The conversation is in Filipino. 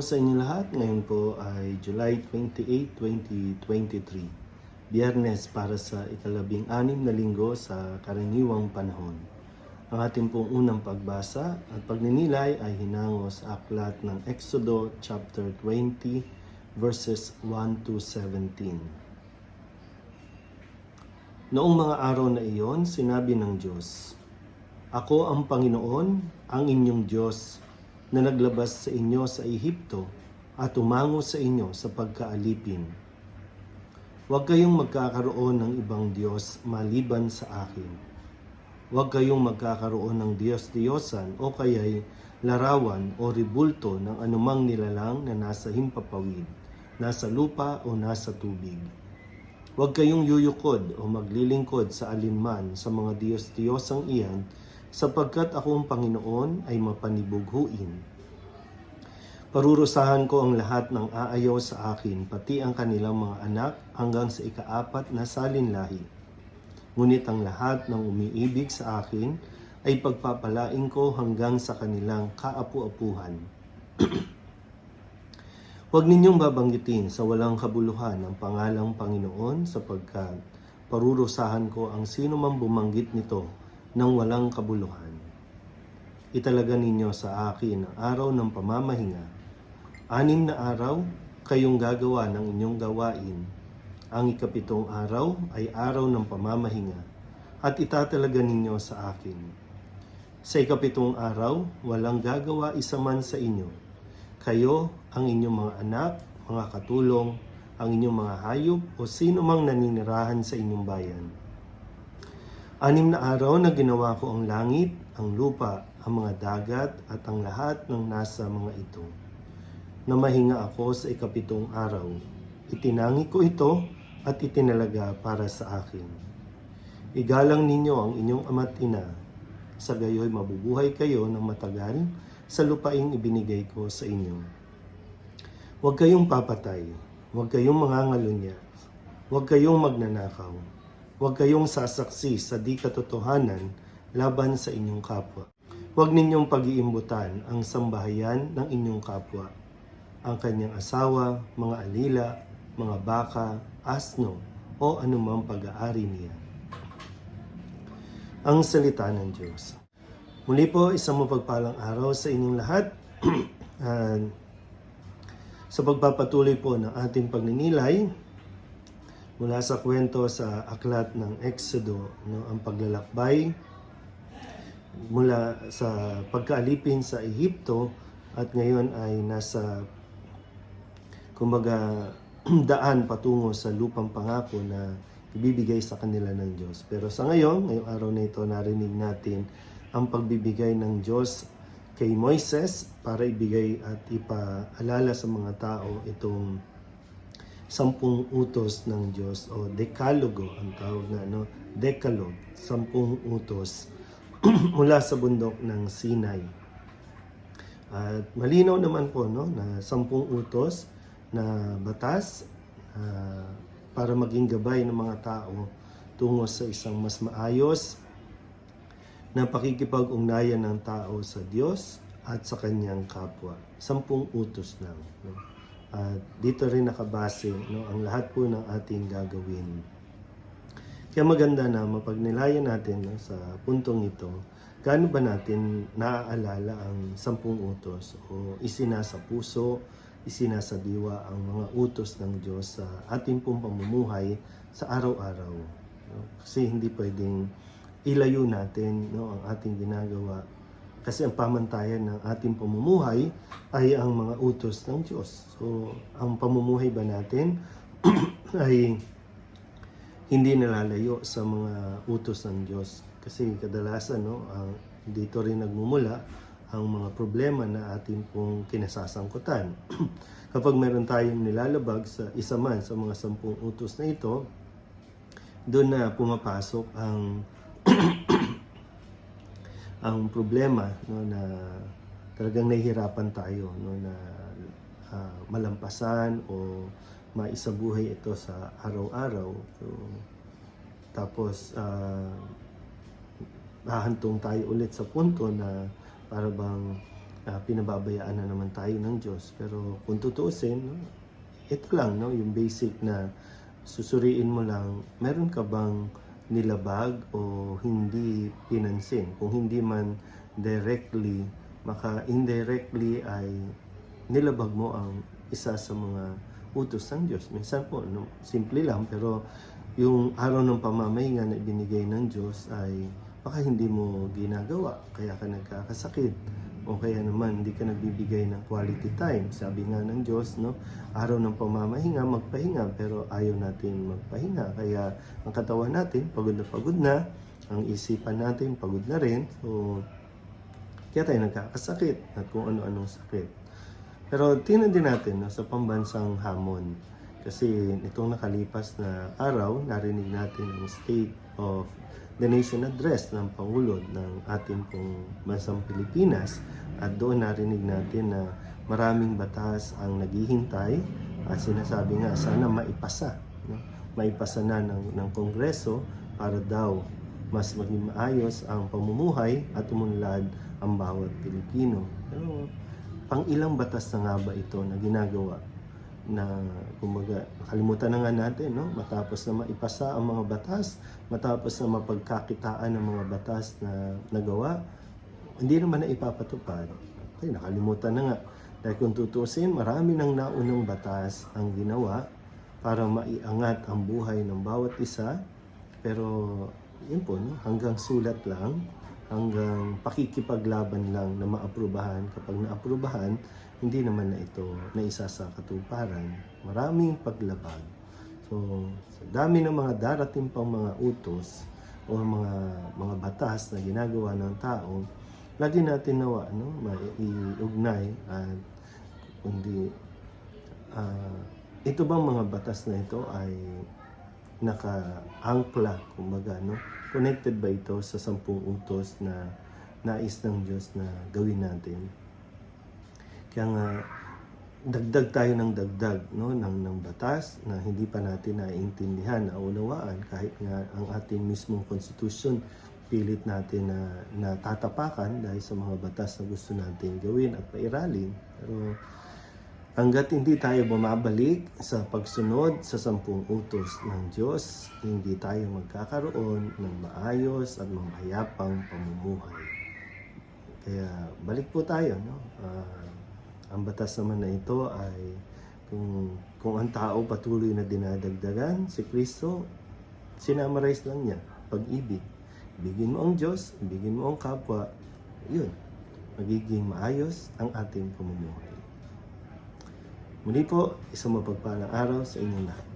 sa inyo lahat. Ngayon po ay July 28, 2023. Biyernes para sa ikalabing anim na linggo sa karaniwang panahon. Ang ating pong unang pagbasa at pagninilay ay hinango sa aklat ng Exodo chapter 20 verses 1 to 17. Noong mga araw na iyon, sinabi ng Diyos, Ako ang Panginoon, ang inyong Diyos, na naglabas sa inyo sa Ehipto at umango sa inyo sa pagkaalipin. Huwag kayong magkakaroon ng ibang Diyos maliban sa akin. Huwag kayong magkakaroon ng Diyos-Diyosan o kaya'y larawan o ribulto ng anumang nilalang na nasa himpapawid, nasa lupa o nasa tubig. Huwag kayong yuyukod o maglilingkod sa alinman sa mga Diyos-Diyosang iyan sapagkat ako ang Panginoon ay mapanibughuin. Parurusahan ko ang lahat ng aayaw sa akin, pati ang kanilang mga anak hanggang sa ikaapat na salinlahi. Ngunit ang lahat ng umiibig sa akin ay pagpapalain ko hanggang sa kanilang kaapu-apuhan. Huwag ninyong babanggitin sa walang kabuluhan ang pangalang Panginoon sapagkat parurusahan ko ang sino mang bumanggit nito ng walang kabuluhan. Italaga ninyo sa akin ang araw ng pamamahinga. Anim na araw, kayong gagawa ng inyong gawain. Ang ikapitong araw ay araw ng pamamahinga at itatalaga ninyo sa akin. Sa ikapitong araw, walang gagawa isa man sa inyo. Kayo, ang inyong mga anak, mga katulong, ang inyong mga hayop o sino mang naninirahan sa inyong bayan. Anim na araw na ginawa ko ang langit, ang lupa, ang mga dagat at ang lahat ng nasa mga ito. Namahinga ako sa ikapitong araw. Itinangi ko ito at itinalaga para sa akin. Igalang ninyo ang inyong ama't ina. Sa gayoy mabubuhay kayo ng matagal sa lupaing ibinigay ko sa inyo. Huwag kayong papatay. Huwag kayong mangangalunya. Huwag kayong magnanakaw. Huwag kayong sasaksi sa di katotohanan laban sa inyong kapwa. Huwag ninyong pag-iimbutan ang sambahayan ng inyong kapwa, ang kanyang asawa, mga alila, mga baka, asno, o anumang pag-aari niya. Ang salita ng Diyos. Muli po, isang mapagpalang araw sa inyong lahat. Ah, sa pagpapatuloy po ng ating pagninilay, mula sa kwento sa aklat ng Exodo, no, ang paglalakbay mula sa pagkaalipin sa Ehipto at ngayon ay nasa kumbaga daan patungo sa lupang pangako na ibibigay sa kanila ng Diyos. Pero sa ngayon, ngayong araw na ito, narinig natin ang pagbibigay ng Diyos kay Moises para ibigay at ipaalala sa mga tao itong sampung utos ng Diyos o dekalogo ang tawag na ano, decalogue, sampung utos mula sa bundok ng Sinai. At malinaw naman po no na sampung utos na batas ah, para maging gabay ng mga tao tungo sa isang mas maayos na pakikipag-ugnayan ng tao sa Diyos at sa kanyang kapwa. Sampung utos lang. No? At dito rin nakabase no, ang lahat po ng ating gagawin. Kaya maganda na mapagnilayan natin no, sa puntong ito, gaano ba natin naaalala ang sampung utos o isinasa puso, isinasabiwa ang mga utos ng Diyos sa ating pong pamumuhay sa araw-araw. No? Kasi hindi pwedeng ilayo natin no, ang ating ginagawa. Kasi ang pamantayan ng ating pamumuhay ay ang mga utos ng Diyos. So, ang pamumuhay ba natin ay hindi nalalayo sa mga utos ng Diyos. Kasi kadalasan, no, ang, dito rin nagmumula ang mga problema na ating pong kinasasangkutan. Kapag meron tayong nilalabag sa isa man sa mga sampung utos na ito, doon na pumapasok ang ang problema no na talagang nahihirapan tayo no na ah, malampasan o maisabuhay ito sa araw-araw. So, tapos ah, hahantong tayo ulit sa punto na para bang ah, pinababayaan na naman tayo ng Diyos. Pero kung tutuusin, no, ito lang, no, yung basic na susuriin mo lang, meron ka bang nilabag o hindi pinansin? Kung hindi man directly, maka indirectly ay nilabag mo ang isa sa mga utos ng Diyos. Minsan po, no, simple lang, pero yung araw ng pamamahinga na ibinigay ng Diyos ay baka hindi mo ginagawa, kaya ka nagkakasakit. O kaya naman, hindi ka nagbibigay ng quality time. Sabi nga ng Diyos, no, araw ng pamamahinga, magpahinga, pero ayaw natin magpahinga. Kaya ang katawan natin, pagod na pagod na, ang isipan natin, pagod na rin. So, kaya tayo nagkakasakit at kung ano-anong sakit. Pero tingnan din natin no, sa pambansang hamon. Kasi nitong nakalipas na araw, narinig natin ang State of the Nation Address ng Pangulo ng ating pong bansang Pilipinas. At doon narinig natin na maraming batas ang naghihintay at sinasabi nga sana maipasa. No? Maipasa na ng, ng Kongreso para daw mas maging maayos ang pamumuhay at umunlad ang bawat Pilipino. Pero pang ilang batas na nga ba ito na ginagawa na kumbaga kalimutan na nga natin no? Matapos na maipasa ang mga batas matapos na mapagkakitaan ng mga batas na nagawa hindi naman na ipapatupad. Okay nakalimutan na nga. Dahil kung tutusin marami ng naunang batas ang ginawa para maiangat ang buhay ng bawat isa. Pero yun po no? Hanggang sulat lang hanggang pakikipaglaban lang na maaprubahan. Kapag naaprubahan hindi naman na ito na isa sa katuparan. Maraming paglabag. So, sa dami ng mga darating pang mga utos o mga mga batas na ginagawa ng tao, lagi natin nawa no, maiugnay at kundi ah, ito bang mga batas na ito ay naka-angkla, kumbaga, no? Connected ba ito sa sampung utos na nais ng Diyos na gawin natin? Kaya nga, dagdag tayo ng dagdag no? Ng ng batas na hindi pa natin naiintindihan na unawaan kahit nga ang ating mismong constitution pilit natin na natatapakan dahil sa mga batas na gusto natin gawin at pairalin. Pero hanggat hindi tayo bumabalik sa pagsunod sa sampung utos ng Diyos hindi tayo magkakaroon ng maayos at mamayapang pamumuhay. Kaya balik po tayo no? Ah, ang batas naman na ito ay kung, kung ang tao patuloy na dinadagdagan, si Kristo, sinamarize lang niya, pag-ibig. Ibigin mo ang Diyos, ibigin mo ang kapwa, yun, magiging maayos ang ating pamumuhay. Muli po, isang mapagpalang araw sa inyong lahat.